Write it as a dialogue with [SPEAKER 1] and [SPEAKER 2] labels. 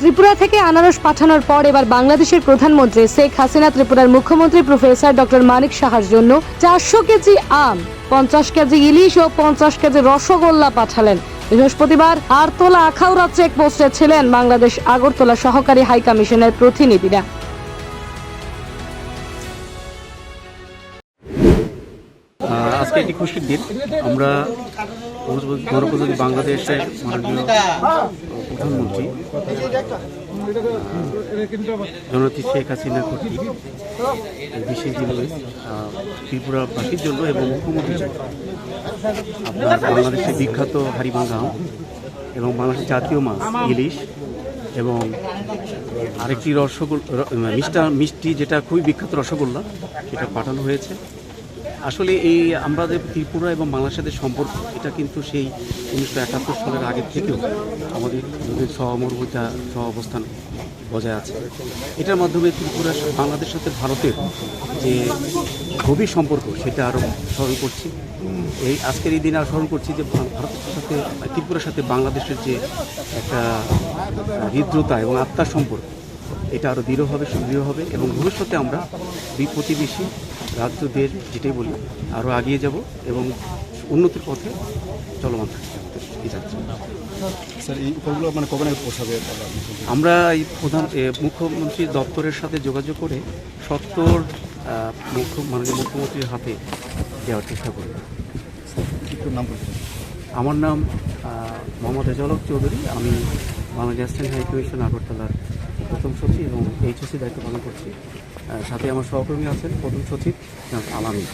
[SPEAKER 1] ত্রিপুরা থেকে আনারস পাঠানোর পর এবার বাংলাদেশের প্রধানমন্ত্রী শেখ হাসিনা, ত্রিপুরার মুখ্যমন্ত্রী প্রফেসর ডক্টর মানিক সাহার জন্য চারশো কেজি আম, পঞ্চাশ কেজি ইলিশ ও পঞ্চাশ কেজি রসগোল্লা পাঠালেন। বৃহস্পতিবার আরতলা আখাউড়া চেকপোস্টে ছিলেন বাংলাদেশ আগরতলা সহকারী হাই কমিশনের প্রতিনিধিরা।
[SPEAKER 2] আজকে একটি খুশির দিন। আমরা বাংলাদেশের মাননীয় প্রধানমন্ত্রী। জননেত্রী শেখ হাসিনা কর্তৃক বিশেষ দিনে ত্রিপুরাবাসীর জন্য এবং মুখ্যমন্ত্রীর জন্য। আপনার বাংলাদেশের বিখ্যাত হারিভাঙ্গা আম এবং বাংলাদেশের জাতীয় মাছ, ইলিশ এবং আরেকটি রসগোল্লা মিষ্টা মিষ্টি যেটা খুবই বিখ্যাত রসগোল্লা, সেটা পাঠানো হয়েছে। আসলে এই আমাদের ত্রিপুরা এবং বাংলাদেশের সম্পর্ক, এটা কিন্তু সেই উনিশশো একাত্তর সালের আগের থেকেও আমাদের সহমর্মিতা সহ অবস্থান বজায় আছে। এটার মাধ্যমে ত্রিপুরা, বাংলাদেশের সাথে ভারতের যে গভীর সম্পর্ক, সেটা আরও স্মরণ করছি। এই আজকের এই দিনে আরও স্মরণ করছি যে ভারতের সাথে, ত্রিপুরার সাথে বাংলাদেশের যে একটা হৃদ্রতা এবং আত্মার সম্পর্ক, এটা আরও দৃঢ় হবে, সুদৃঢ় হবে এবং ভবিষ্যতে আমরা দুই প্রতিবেশী রাজ্যদের যেটাই বলি আরও আগিয়ে যাব এবং উন্নতির পথে চলমান থাকবে এই যাত্রা
[SPEAKER 3] মানে
[SPEAKER 2] আমরা এই প্রধান মুখ্যমন্ত্রী দপ্তরের সাথে যোগাযোগ করে সত্তর মুখ্য মাননীয় মুখ্যমন্ত্রীর হাতে দেওয়ার চেষ্টা করব। আমার নাম মোহাম্মদ রেজালক চৌধুরী। আমি বাংলাদেশ স্টেট হাই কমিশন আগরতলার প্রথম সচিব এবং এইচএসি দায়িত্ব পালন করছি। সাথে আমার সহকর্মী আছেন প্রথম সচিব আলামী।